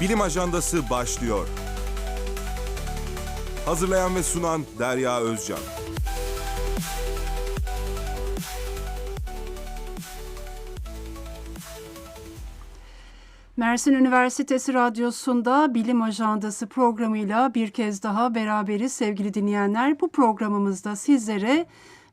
Bilim Ajandası başlıyor. Hazırlayan ve sunan Derya Özcan. Mersin Üniversitesi Radyosu'nda Bilim Ajandası programıyla bir kez daha beraberiz sevgili dinleyenler. Bu programımızda sizlere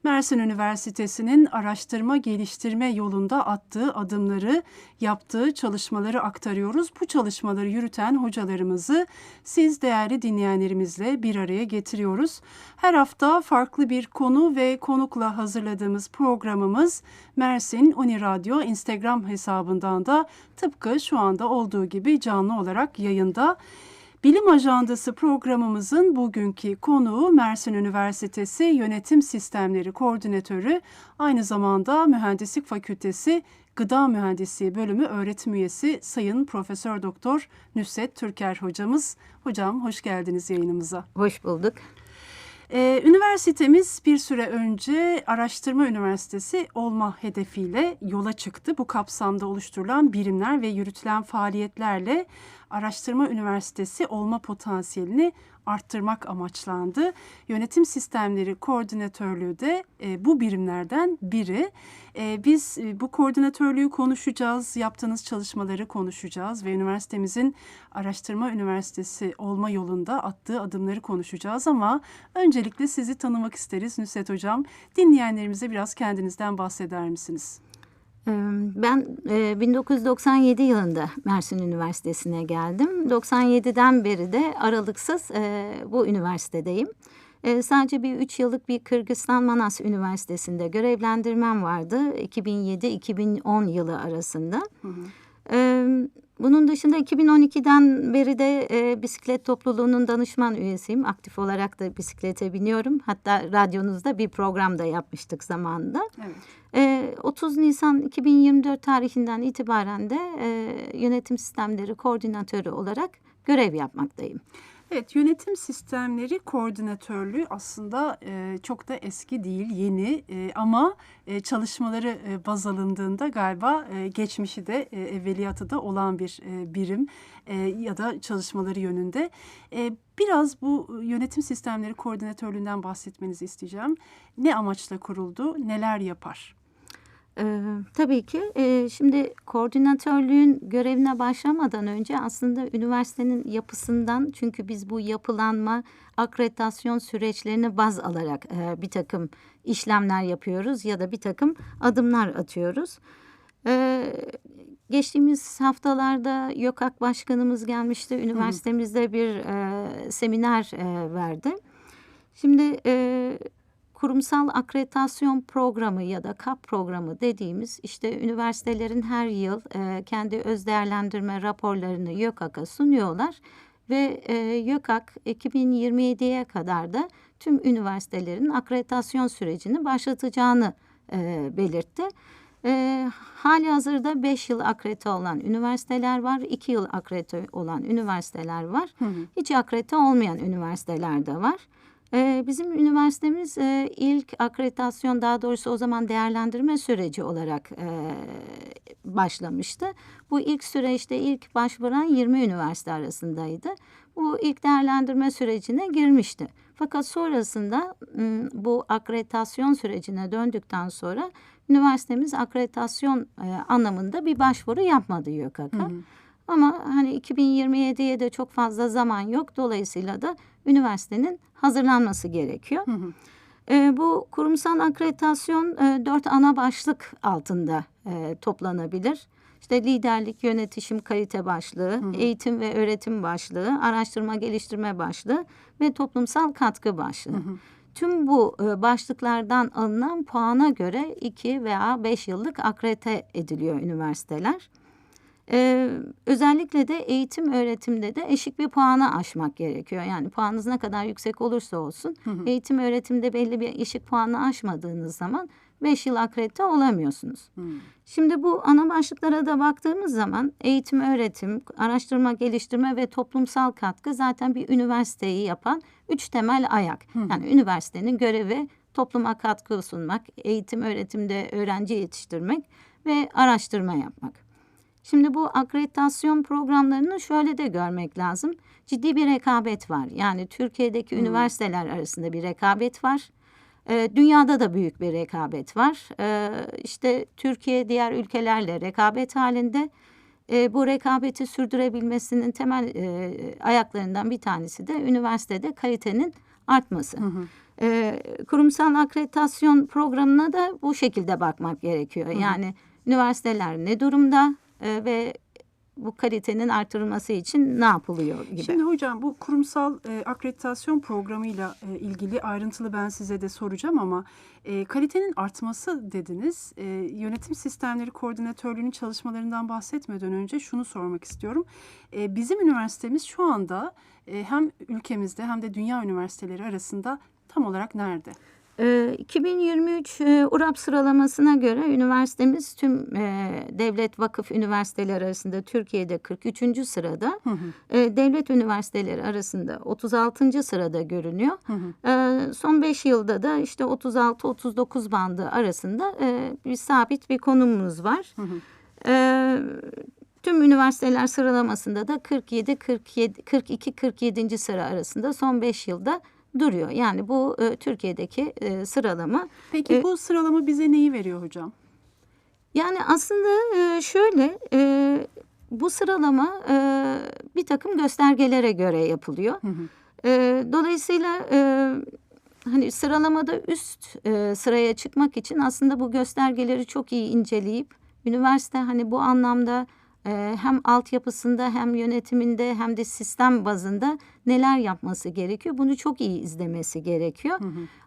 Mersin Üniversitesi'nin araştırma geliştirme yolunda attığı adımları, yaptığı çalışmaları aktarıyoruz. Bu çalışmaları yürüten hocalarımızı siz değerli dinleyenlerimizle bir araya getiriyoruz. Her hafta farklı bir konu ve konukla hazırladığımız programımız Mersin Uni Radyo Instagram hesabından da tıpkı şu anda olduğu gibi canlı olarak yayında. Bilim Ajandası programımızın bugünkü konuğu Mersin Üniversitesi Yönetim Sistemleri Koordinatörü, aynı zamanda Mühendislik Fakültesi Gıda Mühendisliği Bölümü öğretim üyesi Sayın Profesör Doktor Nüsret Türker hocamız. Hocam hoş geldiniz yayınımıza. Hoş bulduk. Ee, üniversitemiz bir süre önce araştırma üniversitesi olma hedefiyle yola çıktı. Bu kapsamda oluşturulan birimler ve yürütülen faaliyetlerle araştırma üniversitesi olma potansiyelini arttırmak amaçlandı. Yönetim sistemleri koordinatörlüğü de e, bu birimlerden biri. E, biz e, bu koordinatörlüğü konuşacağız, yaptığınız çalışmaları konuşacağız ve üniversitemizin araştırma üniversitesi olma yolunda attığı adımları konuşacağız ama öncelikle sizi tanımak isteriz Nusret Hocam. Dinleyenlerimize biraz kendinizden bahseder misiniz? Ben 1997 yılında Mersin Üniversitesi'ne geldim. 97'den beri de aralıksız bu üniversitedeyim. Sadece bir üç yıllık bir Kırgızistan Manas Üniversitesi'nde görevlendirmem vardı. 2007-2010 yılı arasında. Hı hı. Bunun dışında 2012'den beri de e, bisiklet topluluğunun danışman üyesiyim. Aktif olarak da bisiklete biniyorum. Hatta radyonuzda bir program da yapmıştık zamanında. Evet. E, 30 Nisan 2024 tarihinden itibaren de e, yönetim sistemleri koordinatörü olarak görev yapmaktayım. Evet, yönetim sistemleri koordinatörlüğü aslında e, çok da eski değil, yeni e, ama e, çalışmaları e, baz alındığında galiba e, geçmişi de e, evveliyatı da olan bir e, birim e, ya da çalışmaları yönünde. E, biraz bu yönetim sistemleri koordinatörlüğünden bahsetmenizi isteyeceğim. Ne amaçla kuruldu, neler yapar? Ee, tabii ki. Ee, şimdi koordinatörlüğün görevine başlamadan önce aslında üniversitenin yapısından çünkü biz bu yapılanma akreditasyon süreçlerini baz alarak e, bir takım işlemler yapıyoruz ya da bir takım adımlar atıyoruz. Ee, geçtiğimiz haftalarda YÖKAK Başkanımız gelmişti. Üniversitemizde bir e, seminer e, verdi. Şimdi... E, kurumsal akreditasyon programı ya da KAP programı dediğimiz işte üniversitelerin her yıl e, kendi öz değerlendirme raporlarını YÖKAK'a sunuyorlar ve e, YÖKAK 2027'ye kadar da tüm üniversitelerin akreditasyon sürecini başlatacağını e, belirtti. E, hali hazırda 5 yıl akredite olan üniversiteler var, 2 yıl akredite olan üniversiteler var, hı hı. hiç akredite olmayan üniversiteler de var. Ee, bizim üniversitemiz e, ilk akreditasyon daha doğrusu o zaman değerlendirme süreci olarak e, başlamıştı. Bu ilk süreçte ilk başvuran 20 üniversite arasındaydı. Bu ilk değerlendirme sürecine girmişti. Fakat sonrasında bu akreditasyon sürecine döndükten sonra üniversitemiz akreditasyon e, anlamında bir başvuru yapmadı YÖKAK'a. Ama hani 2027'ye de çok fazla zaman yok. Dolayısıyla da üniversitenin hazırlanması gerekiyor. Hı hı. E, bu kurumsal akreditasyon e, dört ana başlık altında e, toplanabilir. İşte liderlik, yönetişim, kalite başlığı, hı hı. eğitim ve öğretim başlığı, araştırma geliştirme başlığı ve toplumsal katkı başlığı. Hı hı. Tüm bu e, başlıklardan alınan puana göre iki veya beş yıllık akredite ediliyor üniversiteler. Ee, özellikle de eğitim öğretimde de eşik bir puanı aşmak gerekiyor. Yani puanınız ne kadar yüksek olursa olsun hı hı. eğitim öğretimde belli bir eşik puanı aşmadığınız zaman beş yıl akredite olamıyorsunuz. Hı. Şimdi bu ana başlıklara da baktığımız zaman eğitim öğretim, araştırma geliştirme ve toplumsal katkı zaten bir üniversiteyi yapan üç temel ayak. Hı. Yani üniversitenin görevi topluma katkı sunmak, eğitim öğretimde öğrenci yetiştirmek ve araştırma yapmak. Şimdi bu akreditasyon programlarını şöyle de görmek lazım. Ciddi bir rekabet var. Yani Türkiye'deki üniversiteler arasında bir rekabet var. Ee, dünyada da büyük bir rekabet var. Ee, işte Türkiye diğer ülkelerle rekabet halinde. Ee, bu rekabeti sürdürebilmesinin temel e, ayaklarından bir tanesi de üniversitede kalitenin artması. Ee, kurumsal akreditasyon programına da bu şekilde bakmak gerekiyor. Yani üniversiteler ne durumda e, ve bu kalitenin artırılması için ne yapılıyor gibi. Şimdi hocam bu kurumsal e, akreditasyon programıyla e, ilgili ayrıntılı ben size de soracağım ama e, kalitenin artması dediniz. E, yönetim sistemleri koordinatörlüğünün çalışmalarından bahsetmeden önce şunu sormak istiyorum. E, bizim üniversitemiz şu anda e, hem ülkemizde hem de dünya üniversiteleri arasında tam olarak nerede? Ee, 2023 e, URAP sıralamasına göre üniversitemiz tüm e, devlet vakıf üniversiteleri arasında Türkiye'de 43. sırada, e, devlet üniversiteleri arasında 36. sırada görünüyor. E, son 5 yılda da işte 36-39 bandı arasında e, bir sabit bir konumumuz var. E, tüm üniversiteler sıralamasında da 47 47 42 47. sıra arasında son 5 yılda duruyor. Yani bu e, Türkiye'deki e, sıralama. Peki E, bu sıralama bize neyi veriyor hocam? Yani aslında e, şöyle e, bu sıralama e, bir takım göstergelere göre yapılıyor. E, dolayısıyla e, hani sıralamada üst e, sıraya çıkmak için aslında bu göstergeleri çok iyi inceleyip üniversite hani bu anlamda e, hem altyapısında hem yönetiminde hem de sistem bazında neler yapması gerekiyor bunu çok iyi izlemesi gerekiyor.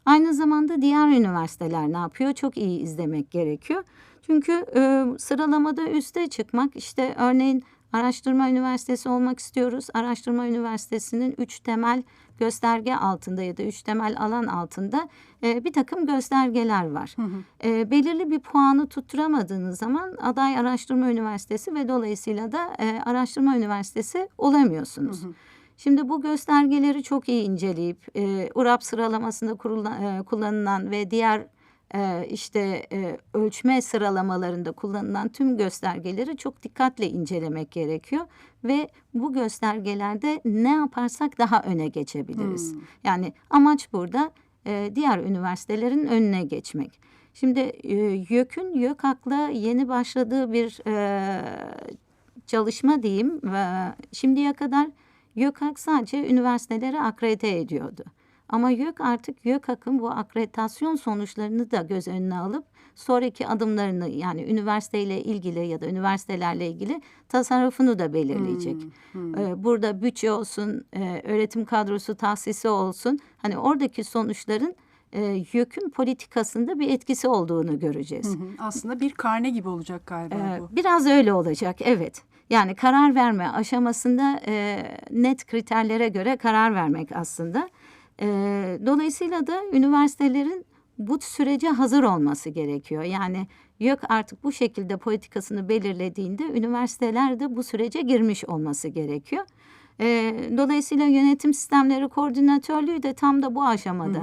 Aynı zamanda diğer üniversiteler ne yapıyor çok iyi izlemek gerekiyor. Çünkü e, sıralamada üste çıkmak işte örneğin araştırma üniversitesi olmak istiyoruz. Araştırma üniversitesinin üç temel gösterge altında ya da üç temel alan altında e, bir takım göstergeler var. E, belirli bir puanı tutturamadığınız zaman aday araştırma üniversitesi ve dolayısıyla da e, araştırma üniversitesi olamıyorsunuz. Şimdi bu göstergeleri çok iyi inceleyip e, URAP sıralamasında kurulan- e, kullanılan ve diğer e, işte e, ölçme sıralamalarında kullanılan tüm göstergeleri çok dikkatle incelemek gerekiyor ve bu göstergelerde ne yaparsak daha öne geçebiliriz. Yani amaç burada e, diğer üniversitelerin önüne geçmek. Şimdi e, YÖK'ün YÖKAK'la yeni başladığı bir e, çalışma diyeyim ve şimdiye kadar YÖKAK sadece üniversiteleri akredite ediyordu. Ama YÖK artık YÖKAK'ın bu akreditasyon sonuçlarını da göz önüne alıp sonraki adımlarını yani üniversiteyle ilgili ya da üniversitelerle ilgili tasarrufunu da belirleyecek. Ee, Burada bütçe olsun, e, öğretim kadrosu tahsisi olsun. Hani oradaki sonuçların e, YÖK'ün politikasında bir etkisi olduğunu göreceğiz. Hı hı. Aslında bir karne gibi olacak galiba Ee, bu. Biraz öyle olacak, evet. Yani karar verme aşamasında e, net kriterlere göre karar vermek aslında. E, dolayısıyla da üniversitelerin bu sürece hazır olması gerekiyor. Yani YÖK artık bu şekilde politikasını belirlediğinde üniversiteler de bu sürece girmiş olması gerekiyor. E, dolayısıyla yönetim sistemleri koordinatörlüğü de tam da bu aşamada.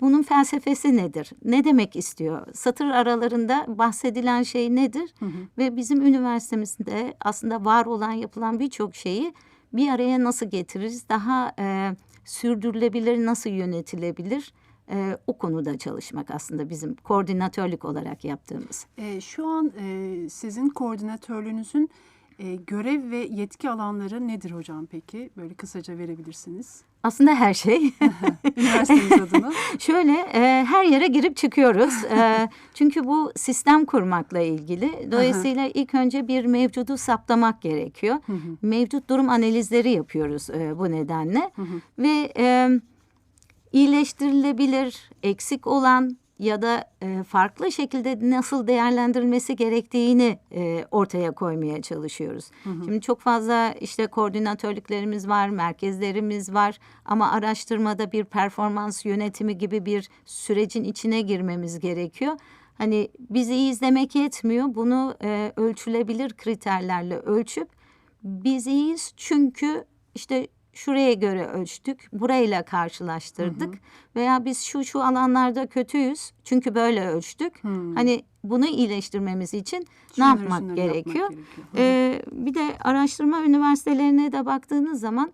Bunun felsefesi nedir? Ne demek istiyor? Satır aralarında bahsedilen şey nedir? Ve bizim üniversitemizde aslında var olan yapılan birçok şeyi bir araya nasıl getiririz? Daha e, sürdürülebilir, nasıl yönetilebilir? E, o konuda çalışmak aslında bizim koordinatörlük olarak yaptığımız. E, şu an e, sizin koordinatörlüğünüzün e, görev ve yetki alanları nedir hocam peki? Böyle kısaca verebilirsiniz. Aslında her şey. Üniversitemiz adına. Şöyle e, her yere girip çıkıyoruz. E, çünkü bu sistem kurmakla ilgili. Dolayısıyla ilk önce bir mevcudu saptamak gerekiyor. Mevcut durum analizleri yapıyoruz e, bu nedenle. Ve e, iyileştirilebilir, eksik olan ya da e, farklı şekilde nasıl değerlendirilmesi gerektiğini e, ortaya koymaya çalışıyoruz. Şimdi çok fazla işte koordinatörlüklerimiz var, merkezlerimiz var ama araştırmada bir performans yönetimi gibi bir sürecin içine girmemiz gerekiyor. Hani bizi izlemek yetmiyor. Bunu e, ölçülebilir kriterlerle ölçüp biz iyiyiz çünkü işte şuraya göre ölçtük, burayla karşılaştırdık veya biz şu şu alanlarda kötüyüz çünkü böyle ölçtük. Hani bunu iyileştirmemiz için ne Şunları, yapmak şunları gerekiyor? gerekiyor. Hı hı. Ee, bir de araştırma üniversitelerine de baktığınız zaman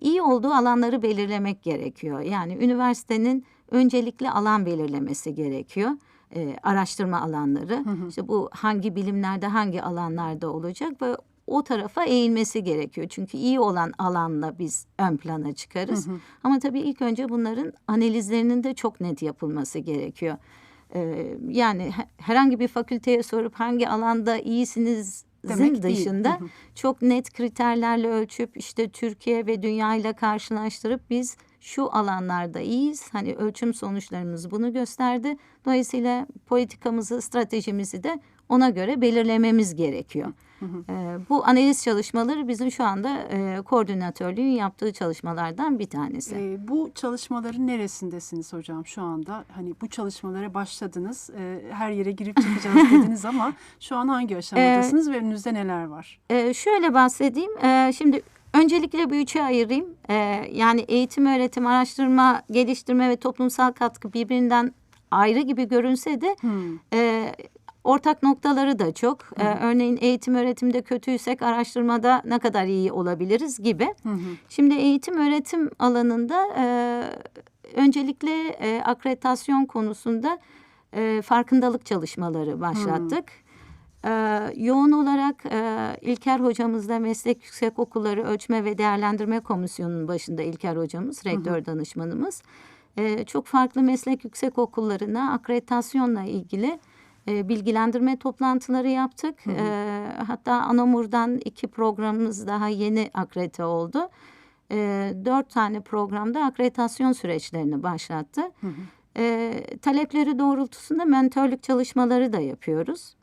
iyi olduğu alanları belirlemek gerekiyor. Yani üniversitenin öncelikli alan belirlemesi gerekiyor. Ee, araştırma alanları. İşte bu hangi bilimlerde, hangi alanlarda olacak ve o tarafa eğilmesi gerekiyor. Çünkü iyi olan alanla biz ön plana çıkarız. Ama tabii ilk önce bunların analizlerinin de çok net yapılması gerekiyor. Ee, yani he- herhangi bir fakülteye sorup hangi alanda iyisiniz Demek değil. dışında Hı hı. çok net kriterlerle ölçüp işte Türkiye ve dünya ile karşılaştırıp biz şu alanlarda iyiyiz. Hani ölçüm sonuçlarımız bunu gösterdi. Dolayısıyla politikamızı, stratejimizi de ona göre belirlememiz gerekiyor. Ee, bu analiz çalışmaları bizim şu anda e, koordinatörlüğün yaptığı çalışmalardan bir tanesi. Ee, bu çalışmaların neresindesiniz hocam şu anda? Hani bu çalışmalara başladınız, e, her yere girip çıkacağız dediniz ama şu an hangi aşamadasınız ve önünüzde neler var? Ee, şöyle bahsedeyim. Ee, şimdi öncelikle bir üçe ayırayım. Ee, yani eğitim, öğretim, araştırma, geliştirme ve toplumsal katkı birbirinden ayrı gibi görünse de Hmm. e, ortak noktaları da çok. Ee, örneğin eğitim öğretimde kötüysek araştırmada ne kadar iyi olabiliriz gibi. Hı hı. Şimdi eğitim öğretim alanında e, öncelikle e, akreditasyon konusunda e, farkındalık çalışmaları başlattık. E, yoğun olarak e, İlker hocamızla Meslek Yüksek Okulları Ölçme ve Değerlendirme Komisyonu'nun başında İlker hocamız, rektör danışmanımız. E, çok farklı meslek yüksek okullarına akreditasyonla ilgili e, bilgilendirme toplantıları yaptık. E, hatta Anamur'dan iki programımız daha yeni akredite oldu. E, dört tane programda akreditasyon süreçlerini başlattı. E, talepleri doğrultusunda mentörlük çalışmaları da yapıyoruz.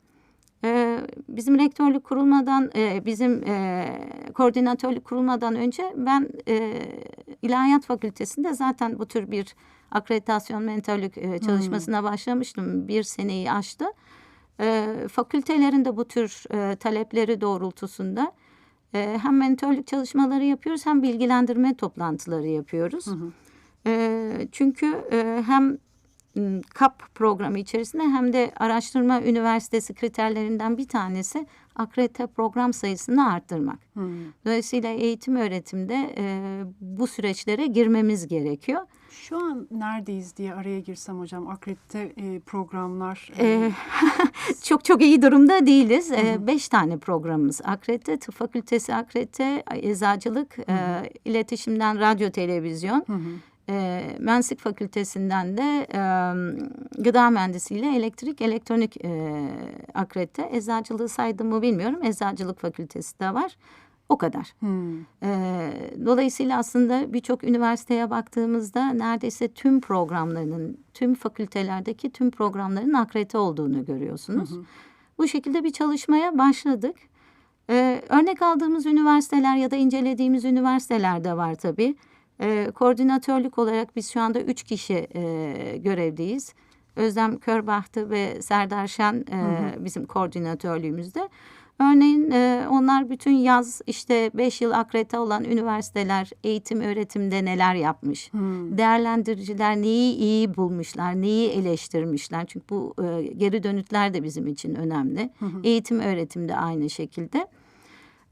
E, bizim rektörlük kurulmadan, e, bizim e, koordinatörlük kurulmadan önce ben e, İlahiyat Fakültesi'nde zaten bu tür bir akreditasyon mentörlük e, çalışmasına başlamıştım. Bir seneyi aştı. E, fakültelerin de bu tür e, talepleri doğrultusunda e, hem mentörlük çalışmaları yapıyoruz hem bilgilendirme toplantıları yapıyoruz. E, çünkü e, hem m, KAP programı içerisinde hem de araştırma üniversitesi kriterlerinden bir tanesi akredite program sayısını arttırmak. Hmm. Dolayısıyla eğitim öğretimde e, bu süreçlere girmemiz gerekiyor. Şu an neredeyiz diye araya girsem hocam akredite e, programlar. e, E, çok çok iyi durumda değiliz. E, beş tane programımız akredite, tıp fakültesi akredite, eczacılık, e, iletişimden radyo televizyon. hı hı. E, Mensik Fakültesinden de e, gıda mühendisiyle elektrik elektronik e, akredite. Eczacılığı saydım mı bilmiyorum. Eczacılık Fakültesi de var. O kadar. Hmm. Ee, dolayısıyla aslında birçok üniversiteye baktığımızda neredeyse tüm programlarının, tüm fakültelerdeki tüm programların akredite olduğunu görüyorsunuz. Bu şekilde bir çalışmaya başladık. Ee, örnek aldığımız üniversiteler ya da incelediğimiz üniversiteler de var tabii. Ee, koordinatörlük olarak biz şu anda üç kişi e, görevdeyiz. Özlem Körbahtı ve Serdar Şen e, bizim koordinatörlüğümüzde. Örneğin e, onlar bütün yaz işte beş yıl akredite olan üniversiteler eğitim öğretimde neler yapmış. Hmm. Değerlendiriciler neyi iyi bulmuşlar, neyi eleştirmişler. Çünkü bu e, geri dönütler de bizim için önemli. Eğitim öğretimde aynı şekilde.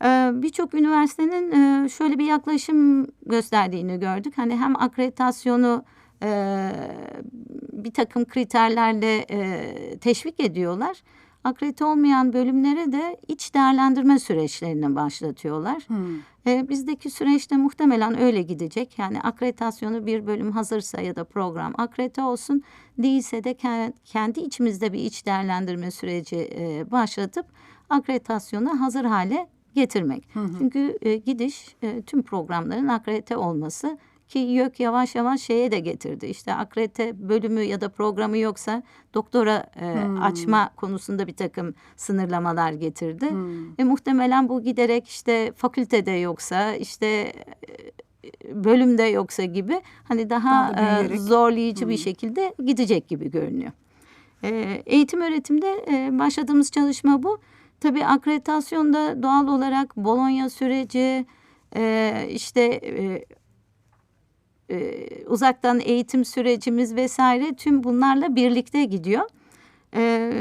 Ee, Birçok üniversitenin e, şöyle bir yaklaşım gösterdiğini gördük. Hani hem akreditasyonu e, bir takım kriterlerle e, teşvik ediyorlar. Akredite olmayan bölümlere de iç değerlendirme süreçlerini başlatıyorlar. Hmm. E, bizdeki süreçte muhtemelen öyle gidecek. Yani akreditasyonu bir bölüm hazırsa ya da program akredite olsun. Değilse de ke- kendi içimizde bir iç değerlendirme süreci e, başlatıp akreditasyonu hazır hale getirmek. Çünkü e, gidiş e, tüm programların akredite olması ki YÖK yavaş yavaş şeye de getirdi. İşte akredite bölümü ya da programı yoksa doktora e, açma konusunda bir takım sınırlamalar getirdi. E, muhtemelen bu giderek işte fakültede yoksa işte e, bölümde yoksa gibi hani daha, Daha da e, zorlayıcı bir şekilde gidecek gibi görünüyor. E, eğitim öğretimde e, başladığımız çalışma bu. Tabii akreditasyonda doğal olarak Bologna süreci, e, işte e, e, uzaktan eğitim sürecimiz vesaire tüm bunlarla birlikte gidiyor. E,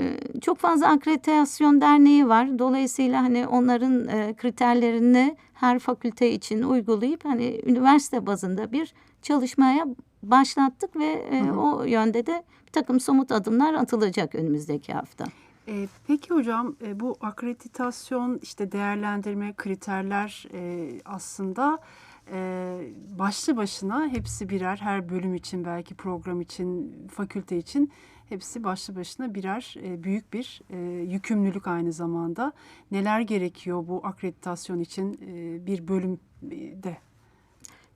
çok fazla akreditasyon derneği var. Dolayısıyla hani onların e, kriterlerini her fakülte için uygulayıp hani üniversite bazında bir çalışmaya başlattık ve e, o yönde de bir takım somut adımlar atılacak önümüzdeki hafta. E, peki hocam e, bu akreditasyon işte değerlendirme kriterler e, aslında e, başlı başına hepsi birer her bölüm için belki program için fakülte için hepsi başlı başına birer e, büyük bir e, yükümlülük aynı zamanda. Neler gerekiyor bu akreditasyon için e, bir bölümde?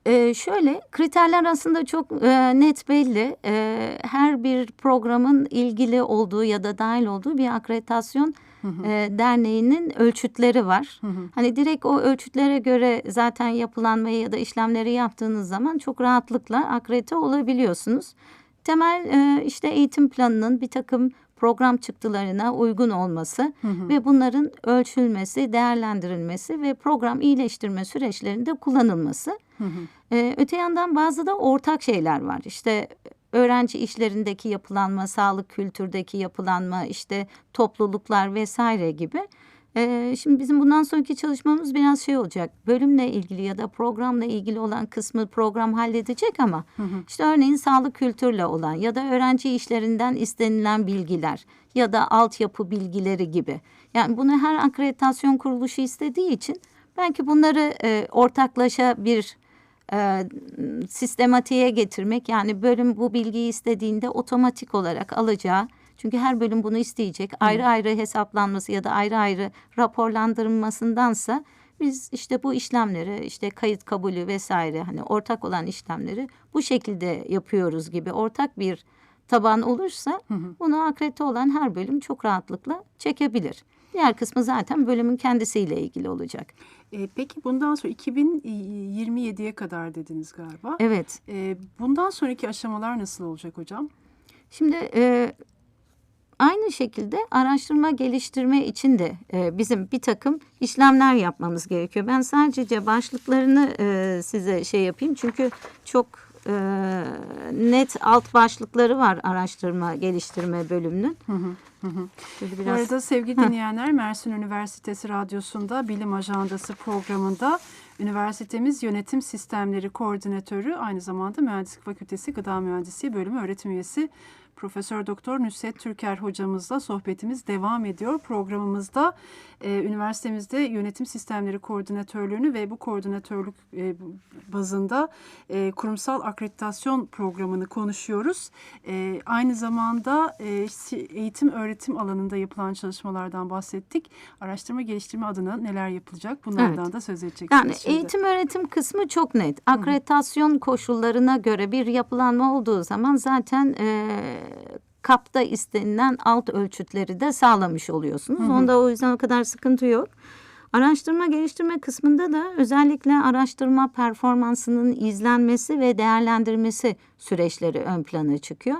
Ee, şöyle kriterler aslında çok e, net belli. E, her bir programın ilgili olduğu ya da dahil olduğu bir akreditasyon e, derneğinin ölçütleri var. Hani direkt o ölçütlere göre zaten yapılanmayı ya da işlemleri yaptığınız zaman çok rahatlıkla akredite olabiliyorsunuz. Temel e, işte eğitim planının bir takım program çıktılarına uygun olması ve bunların ölçülmesi, değerlendirilmesi ve program iyileştirme süreçlerinde kullanılması. Ee, öte yandan bazı da ortak şeyler var. İşte öğrenci işlerindeki yapılanma, sağlık kültürdeki yapılanma, işte topluluklar vesaire gibi. Ee, şimdi bizim bundan sonraki çalışmamız biraz şey olacak. Bölümle ilgili ya da programla ilgili olan kısmı program halledecek ama işte örneğin sağlık kültürle olan ya da öğrenci işlerinden istenilen bilgiler ya da altyapı bilgileri gibi. Yani bunu her akreditasyon kuruluşu istediği için belki bunları e, ortaklaşa bir e, sistematiğe getirmek yani bölüm bu bilgiyi istediğinde otomatik olarak alacağı çünkü her bölüm bunu isteyecek ayrı ayrı hesaplanması ya da ayrı ayrı raporlandırılmasındansa biz işte bu işlemleri işte kayıt kabulü vesaire hani ortak olan işlemleri bu şekilde yapıyoruz gibi ortak bir taban olursa bunu akredite olan her bölüm çok rahatlıkla çekebilir. Diğer kısmı zaten bölümün kendisiyle ilgili olacak. E, peki bundan sonra 2027'ye kadar dediniz galiba. Evet. E, bundan sonraki aşamalar nasıl olacak hocam? Şimdi e, aynı şekilde araştırma geliştirme için de e, bizim bir takım işlemler yapmamız gerekiyor. Ben sadece başlıklarını e, size şey yapayım çünkü çok e, net alt başlıkları var araştırma geliştirme bölümünün. Şöyle Bu biraz arada sevgili dinleyenler Mersin Üniversitesi Radyosu'nda Bilim Ajandası programında üniversitemiz Yönetim Sistemleri Koordinatörü aynı zamanda Mühendislik Fakültesi Gıda Mühendisliği Bölümü öğretim üyesi Profesör Doktor Nusret Türker hocamızla sohbetimiz devam ediyor. Programımızda e, üniversitemizde yönetim sistemleri koordinatörlüğünü ve bu koordinatörlük e, bazında e, kurumsal akreditasyon programını konuşuyoruz. E, aynı zamanda e, eğitim öğretim alanında yapılan çalışmalardan bahsettik. Araştırma geliştirme adına neler yapılacak bunlardan Evet. da söz edeceksiniz. Yani şimdi. eğitim öğretim kısmı çok net. Akreditasyon koşullarına göre bir yapılanma olduğu zaman zaten e, kapta istenilen alt ölçütleri de sağlamış oluyorsunuz. Onda o yüzden o kadar sıkıntı yok. Araştırma geliştirme kısmında da özellikle araştırma performansının izlenmesi ve değerlendirmesi süreçleri ön plana çıkıyor.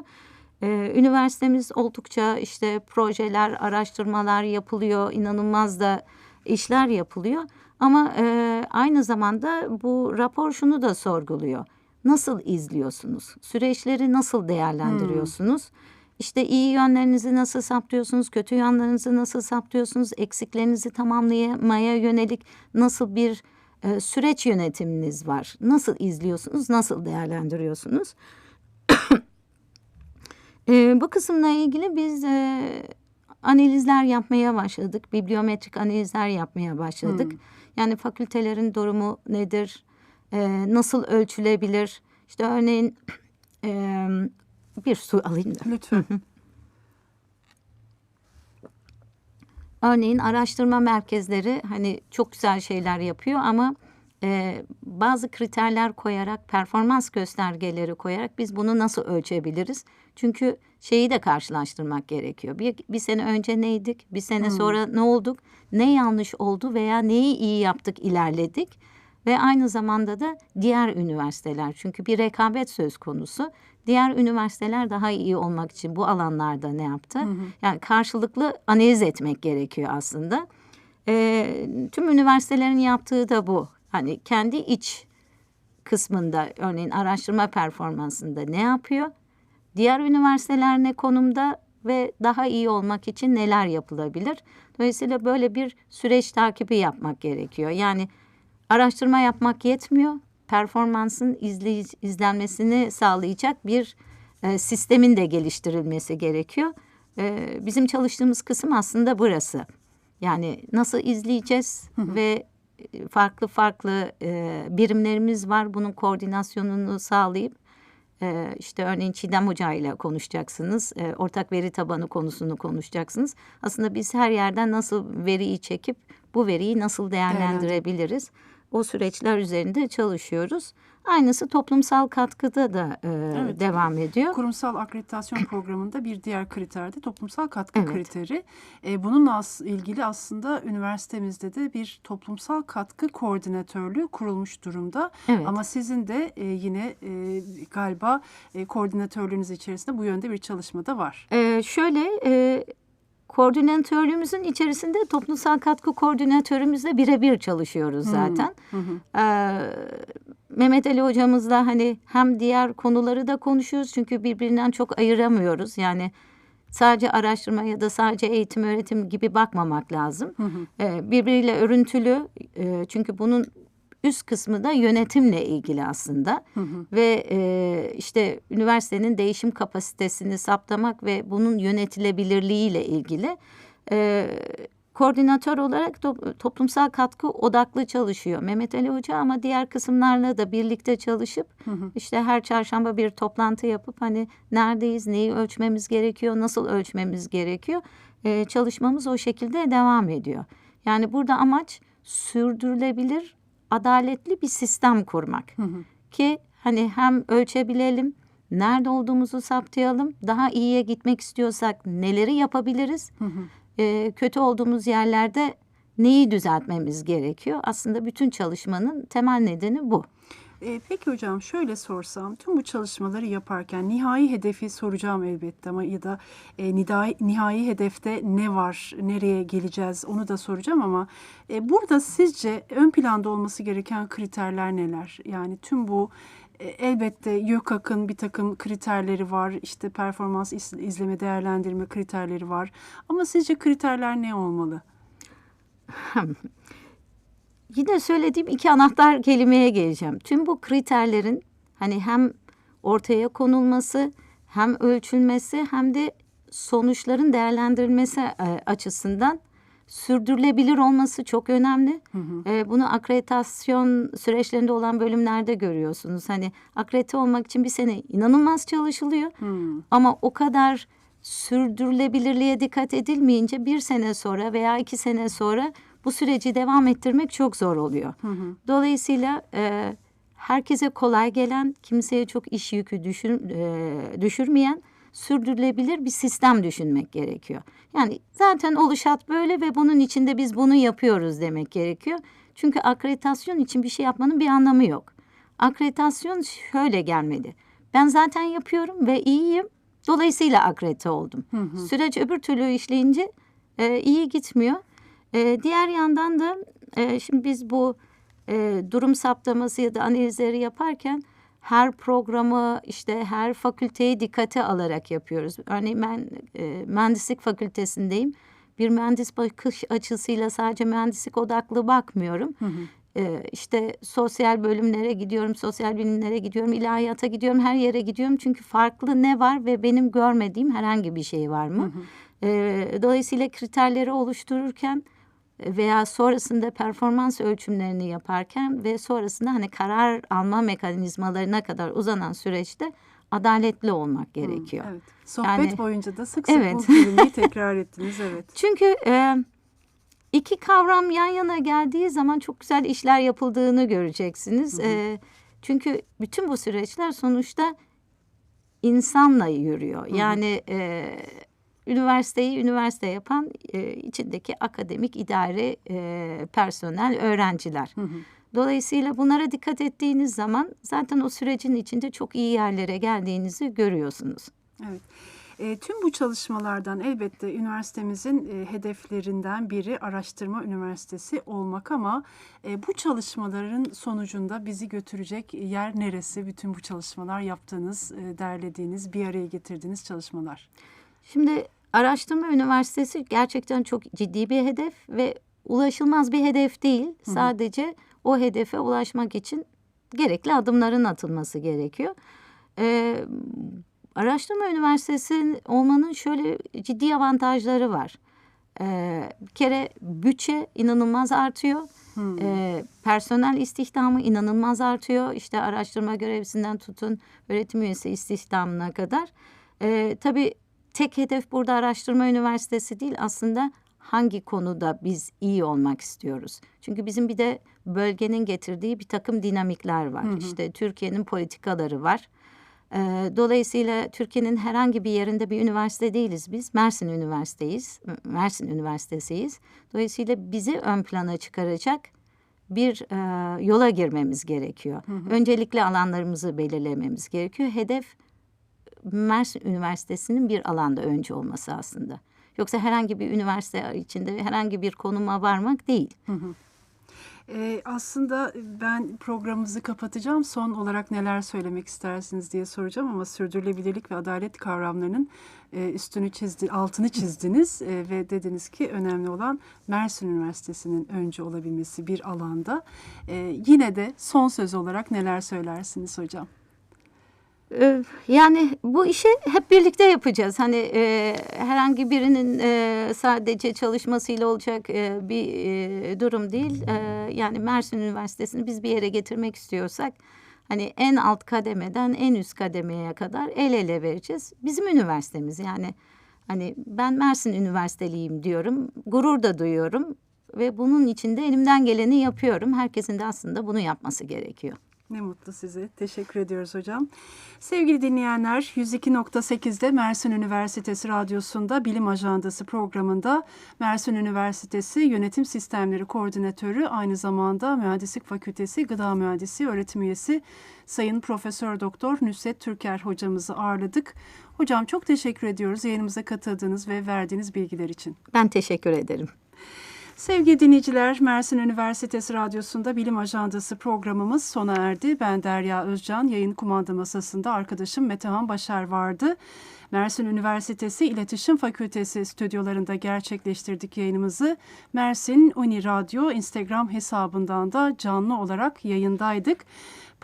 Ee, üniversitemiz oldukça işte projeler, araştırmalar yapılıyor, inanılmaz da işler yapılıyor. Ama e, aynı zamanda bu rapor şunu da sorguluyor. Nasıl izliyorsunuz? Süreçleri nasıl değerlendiriyorsunuz? İşte iyi yönlerinizi nasıl saptıyorsunuz, kötü yönlerinizi nasıl saptıyorsunuz, eksiklerinizi tamamlamaya yönelik nasıl bir e, süreç yönetiminiz var? Nasıl izliyorsunuz, nasıl değerlendiriyorsunuz? E, bu kısımla ilgili biz e, analizler yapmaya başladık. Bibliometrik analizler yapmaya başladık. Yani fakültelerin durumu nedir? E, nasıl ölçülebilir? İşte örneğin e, bir su alayım da. Lütfen. Örneğin araştırma merkezleri hani çok güzel şeyler yapıyor ama e, bazı kriterler koyarak, performans göstergeleri koyarak biz bunu nasıl ölçebiliriz? Çünkü şeyi de karşılaştırmak gerekiyor. Bir, bir sene önce neydik, bir sene sonra ne olduk, ne yanlış oldu veya neyi iyi yaptık, ilerledik. Ve aynı zamanda da diğer üniversiteler çünkü bir rekabet söz konusu. Diğer üniversiteler daha iyi olmak için bu alanlarda ne yaptı? Yani karşılıklı analiz etmek gerekiyor aslında. Ee, tüm üniversitelerin yaptığı da bu. Hani kendi iç kısmında örneğin araştırma performansında ne yapıyor? Diğer üniversiteler ne konumda ve daha iyi olmak için neler yapılabilir? Dolayısıyla böyle bir süreç takibi yapmak gerekiyor. Yani araştırma yapmak yetmiyor. Performansın izley izlenmesini sağlayacak bir e, sistemin de geliştirilmesi gerekiyor. E, bizim çalıştığımız kısım aslında burası. Yani nasıl izleyeceğiz ve e, farklı farklı e, birimlerimiz var. Bunun koordinasyonunu sağlayıp e, işte örneğin Çiğdem Hoca ile konuşacaksınız. E, ortak veri tabanı konusunu konuşacaksınız. Aslında biz her yerden nasıl veriyi çekip bu veriyi nasıl değerlendirebiliriz? O süreçler üzerinde çalışıyoruz. Aynısı toplumsal katkıda da e, Evet. devam ediyor. Kurumsal akreditasyon programında bir diğer kriter de toplumsal katkı Evet. kriteri. E, bununla as- ilgili aslında üniversitemizde de bir toplumsal katkı koordinatörlüğü kurulmuş durumda. Evet. Ama sizin de e, yine e, galiba e, koordinatörlüğünüz içerisinde bu yönde bir çalışma da var. Ee, şöyle e, koordinatörlüğümüzün içerisinde toplumsal katkı koordinatörümüzle birebir çalışıyoruz zaten. Ee, Mehmet Ali hocamızla hani hem diğer konuları da konuşuyoruz çünkü birbirinden çok ayıramıyoruz. Yani sadece araştırma ya da sadece eğitim öğretim gibi bakmamak lazım. Ee, birbiriyle örüntülü e, çünkü bunun üst kısmı da yönetimle ilgili aslında. Ve e, işte üniversitenin değişim kapasitesini saptamak ve bunun yönetilebilirliğiyle ilgili e, koordinatör olarak to- toplumsal katkı odaklı çalışıyor Mehmet Ali Hoca ama diğer kısımlarla da birlikte çalışıp işte her çarşamba bir toplantı yapıp hani neredeyiz, neyi ölçmemiz gerekiyor, nasıl ölçmemiz gerekiyor e, çalışmamız o şekilde devam ediyor. Yani burada amaç sürdürülebilir, adaletli bir sistem kurmak ki hani hem ölçebilelim, nerede olduğumuzu saptayalım, daha iyiye gitmek istiyorsak neleri yapabiliriz, Ee, kötü olduğumuz yerlerde neyi düzeltmemiz gerekiyor. Aslında bütün çalışmanın temel nedeni bu. E, peki hocam şöyle sorsam tüm bu çalışmaları yaparken nihai hedefi soracağım elbette ama ya da e, nihai, nihai hedefte ne var, nereye geleceğiz onu da soracağım ama e, burada sizce ön planda olması gereken kriterler neler? Yani tüm bu e, elbette YÖKAK'ın bir takım kriterleri var, işte performans iz- izleme değerlendirme kriterleri var ama sizce kriterler ne olmalı? Yine söylediğim iki anahtar kelimeye geleceğim. Tüm bu kriterlerin hani hem ortaya konulması, hem ölçülmesi hem de sonuçların değerlendirilmesi e, açısından sürdürülebilir olması çok önemli. E, bunu akreditasyon süreçlerinde olan bölümlerde görüyorsunuz. Hani akredite olmak için bir sene inanılmaz çalışılıyor. Ama o kadar sürdürülebilirliğe dikkat edilmeyince bir sene sonra veya iki sene sonra bu süreci devam ettirmek çok zor oluyor. Dolayısıyla e, herkese kolay gelen, kimseye çok iş yükü düşür, e, düşürmeyen sürdürülebilir bir sistem düşünmek gerekiyor. Yani zaten oluşat böyle ve bunun içinde biz bunu yapıyoruz demek gerekiyor. Çünkü akreditasyon için bir şey yapmanın bir anlamı yok. Akreditasyon şöyle gelmeli. Ben zaten yapıyorum ve iyiyim. Dolayısıyla akredite oldum. Süreç öbür türlü işleyince e, iyi gitmiyor. E, diğer yandan da e, şimdi biz bu e, durum saptaması ya da analizleri yaparken her programı işte her fakülteyi dikkate alarak yapıyoruz. Örneğin ben e, mühendislik fakültesindeyim. Bir mühendis bakış açısıyla sadece mühendislik odaklı bakmıyorum. E, işte sosyal bölümlere gidiyorum, sosyal bilimlere gidiyorum, ilahiyata gidiyorum, her yere gidiyorum. Çünkü farklı ne var ve benim görmediğim herhangi bir şey var mı? E, dolayısıyla kriterleri oluştururken veya sonrasında performans ölçümlerini yaparken ve sonrasında hani karar alma mekanizmalarına kadar uzanan süreçte adaletli olmak gerekiyor. Evet. Sohbet Yani- boyunca da sık sık Evet. bu kelimeyi tekrar ettiniz. Evet. Çünkü e, iki kavram yan yana geldiği zaman çok güzel işler yapıldığını göreceksiniz. E, çünkü bütün bu süreçler sonuçta insanla yürüyor. Yani e, üniversiteyi üniversite yapan e, içindeki akademik idare e, personel, öğrenciler. Dolayısıyla bunlara dikkat ettiğiniz zaman zaten o sürecin içinde çok iyi yerlere geldiğinizi görüyorsunuz. Evet. E, tüm bu çalışmalardan elbette üniversitemizin e, hedeflerinden biri araştırma üniversitesi olmak ama e, bu çalışmaların sonucunda bizi götürecek yer neresi? Bütün bu çalışmalar yaptığınız, e, derlediğiniz, bir araya getirdiğiniz çalışmalar. Şimdi araştırma üniversitesi gerçekten çok ciddi bir hedef ve ulaşılmaz bir hedef değil. Sadece o hedefe ulaşmak için gerekli adımların atılması gerekiyor. Ee, araştırma üniversitesi olmanın şöyle ciddi avantajları var. Ee, bir kere bütçe inanılmaz artıyor. Ee, personel istihdamı inanılmaz artıyor. İşte araştırma görevlisinden tutun öğretim üyesi istihdamına kadar. Ee, tabii tek hedef burada araştırma üniversitesi değil aslında hangi konuda biz iyi olmak istiyoruz. Çünkü bizim bir de bölgenin getirdiği bir takım dinamikler var. İşte Türkiye'nin politikaları var. Ee, dolayısıyla Türkiye'nin herhangi bir yerinde bir üniversite değiliz biz. Mersin Üniversiteyiz. Mersin Üniversitesiyiz. Dolayısıyla bizi ön plana çıkaracak bir e, yola girmemiz gerekiyor. Öncelikli alanlarımızı belirlememiz gerekiyor. Hedef Mersin Üniversitesi'nin bir alanda önce olması aslında. Yoksa herhangi bir üniversite içinde herhangi bir konuma varmak değil. Ee, aslında ben programımızı kapatacağım. Son olarak neler söylemek istersiniz diye soracağım ama sürdürülebilirlik ve adalet kavramlarının e, üstünü çizdi, altını çizdiniz e, ve dediniz ki önemli olan Mersin Üniversitesi'nin önce olabilmesi bir alanda. E, yine de son söz olarak neler söylersiniz hocam? Ee, Yani bu işi hep birlikte yapacağız. Hani e, herhangi birinin e, sadece çalışmasıyla olacak e, bir e, durum değil. E, yani Mersin Üniversitesi'ni biz bir yere getirmek istiyorsak hani en alt kademeden en üst kademeye kadar el ele vereceğiz. Bizim üniversitemiz yani hani ben Mersin Üniversiteliyim diyorum. Gurur da duyuyorum ve bunun için de elimden geleni yapıyorum. Herkesin de aslında bunu yapması gerekiyor. Ne mutlu size. Teşekkür ediyoruz hocam. Sevgili dinleyenler 102.8'de Mersin Üniversitesi Radyosu'nda Bilim Ajandası programında Mersin Üniversitesi Yönetim Sistemleri Koordinatörü aynı zamanda Mühendislik Fakültesi Gıda Mühendisi öğretim üyesi Sayın Profesör Doktor Nüsret Türker hocamızı ağırladık. Hocam çok teşekkür ediyoruz yayınımıza katıldığınız ve verdiğiniz bilgiler için. Ben teşekkür ederim. Sevgili dinleyiciler, Mersin Üniversitesi Radyosu'nda Bilim Ajandası programımız sona erdi. Ben Derya Özcan, yayın kumanda masasında arkadaşım Metehan Başar vardı. Mersin Üniversitesi İletişim Fakültesi stüdyolarında gerçekleştirdik yayınımızı. Mersin Uni Radyo Instagram hesabından da canlı olarak yayındaydık.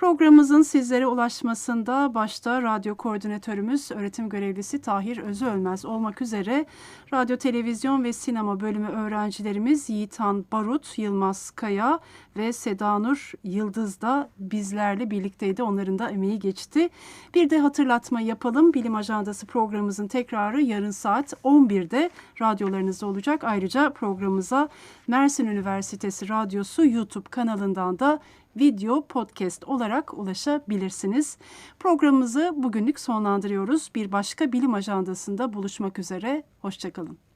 Programımızın sizlere ulaşmasında başta radyo koordinatörümüz, öğretim görevlisi Tahir Özölmez olmak üzere radyo, televizyon ve sinema bölümü öğrencilerimiz Yiğitan Barut, Yılmaz Kaya ve Sedanur Yıldız da bizlerle birlikteydi. Onların da emeği geçti. Bir de hatırlatma yapalım. Bilim Ajandası programımızın tekrarı yarın saat 11'de radyolarınızda olacak. Ayrıca programımıza Mersin Üniversitesi Radyosu YouTube kanalından da video podcast olarak ulaşabilirsiniz. Programımızı bugünlük sonlandırıyoruz. Bir başka bilim ajandasında buluşmak üzere. Hoşçakalın.